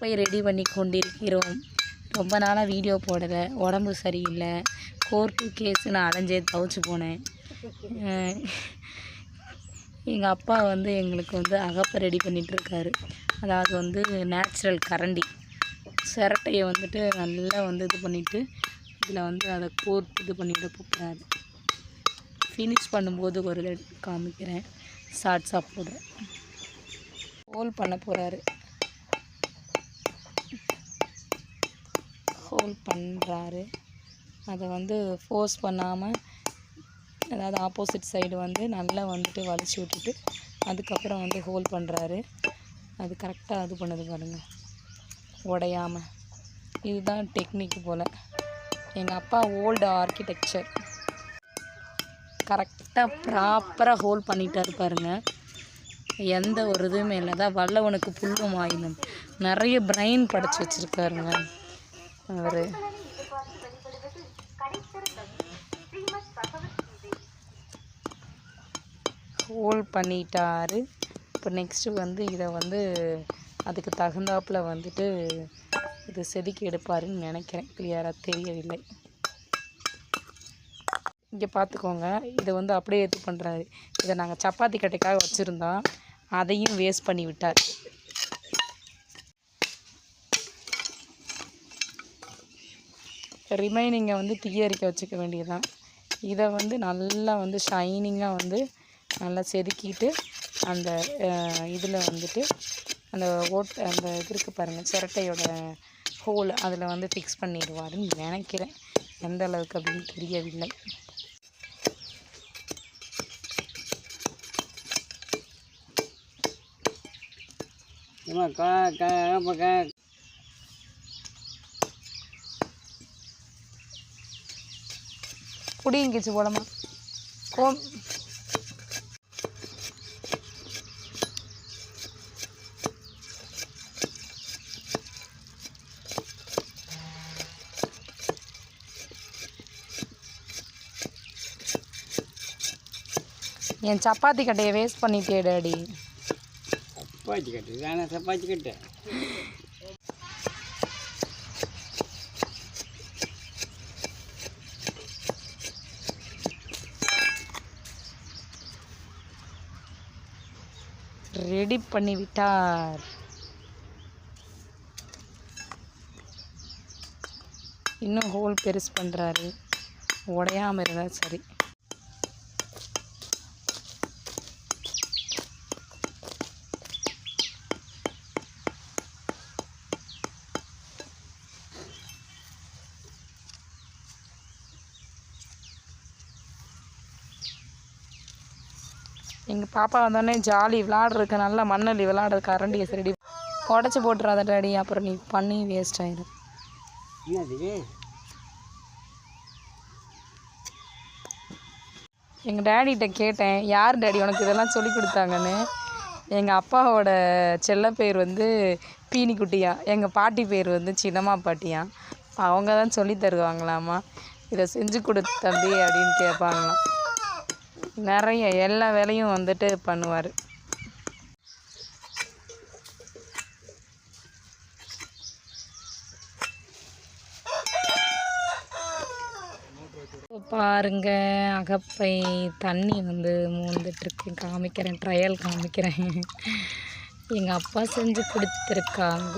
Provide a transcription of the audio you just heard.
குப்பை ரெடி பண்ணி கொண்டிருக்கிறோம். ரொம்ப நாளாக வீடியோ போடலை. உடம்பு சரியில்லை. கோர்ட்டு கேஸு நான் அலைஞ்சே தவிச்சு போனேன். எங்கள் அப்பா வந்து எங்களுக்கு வந்து அகப்பை ரெடி பண்ணிகிட்ருக்காரு அதாவது வந்து நேச்சுரல் கரண்டி. சிரட்டையை வந்துட்டு நல்லா வந்து இது பண்ணிவிட்டு இதில் வந்து அதை கோர்த்து இது பண்ணிவிட போகிறாரு ஃபினிஷ் பண்ணும்போது ஒரு காமிக்கிறேன். ஷார்ட்ஸாக போடுறேன். ஹோல் பண்ண போகிறாரு ஹோல் பண்ணுறாரு அதை வந்து ஃபோர்ஸ் பண்ணாமல் அதாவது ஆப்போசிட் சைடு வந்து நல்லா வந்துட்டு வலிச்சு விட்டுட்டு அதுக்கப்புறம் வந்து ஹோல் பண்ணுறாரு அது கரெக்டாக இது பண்ணுது பாருங்கள் உடையாமல் இதுதான் டெக்னிக் போல். எங்கள் அப்பா ஓல்டு ஆர்கிடெக்சர் கரெக்டாக ப்ராப்பராக ஹோல் பண்ணிட்டாரு பாருங்க. எந்த ஒரு இதுவுமே இல்லை. தான் வல்லவனுக்கு புல்லும் ஆயுதம். நிறைய பிரெயின் படைச்சி வச்சுருக்காருங்க. அவர். ஹோல் பண்ணிட்டாரு. இப்போ நெக்ஸ்ட்டு வந்து இதை வந்து அதுக்கு தகுந்தாப்பில் வந்துட்டு இது செதுக்கி எடுப்பாருன்னு நினைக்கிறேன். கிளியராக தெரியவில்லை. இங்கே பார்த்துக்கோங்க. இதை வந்து அப்படியே இது பண்ணுறாரு இதை நாங்கள் சப்பாத்தி கட்டைக்காக வச்சுருந்தோம். அதையும் வேஸ்ட் பண்ணி விட்டார். ரிமைனிங்கை வந்து தீயரிக்க வச்சுக்க வேண்டியதுதான். இதை வந்து நல்லா வந்து ஷைனிங்காக வந்து நல்லா செதுக்கிட்டு அந்த இதில் வந்துட்டு அந்த ஓட் அந்த இது இருக்குது பாருங்கள் சிரட்டையோட ஹோல் அதில் வந்து ஃபிக்ஸ் பண்ணிடுவாருன்னு நினைக்கிறேன். எந்த அளவுக்கு அப்படின்னு தெரியவில்லை. ஏம்மா கா கா அப்போ கா புடிங்கிச்சு போலமா கோம் என் சப்பாத்தி கட்டையை வேஸ்ட் பண்ணிட்டேடாடி சப்பாத்தி கட்டு தானே சப்பாத்தி கட்டை. ரெடி பண்ணிவிட்டார் இன்னும் ஹோல் பெருசு பண்ணுறாரு உடையாமல் இருந்தால் சரி. எங்கள் பாப்பா வந்தோடனே ஜாலி விளாட்றதுக்கு நல்லா மண்ணள்ளி விளாட்றது கரண்டியை சரி உடச்சி போட்டுறாத டாடி அப்புறம் நீ பண்ணி வேஸ்ட் ஆயிடும் எங்கள் டேடிகிட்ட கேட்டேன் யார் டேடி உனக்கு இதெல்லாம் சொல்லி கொடுத்தாங்கன்னு. எங்கள் அப்பாவோட செல்ல பேர் வந்து பீனிக்குட்டியா எங்கள் பாட்டி பேர் வந்து சின்னம்மா பாட்டியா. அவங்க தான் சொல்லி தருவாங்களாமா இதை செஞ்சு கொடு தம்பி அப்படின்னு கேட்பாங்களாம் நிறைய எல்லா வேலையும் வந்துட்டு பண்ணுவார். பாருங்க அகப்பை தண்ணி வந்து மூந்துட்டுருக்கு காமிக்கிறேன் ட்ரையல் காமிக்கிறேன். எங்கள் அப்பா செஞ்சு கொடுத்துருக்காங்க.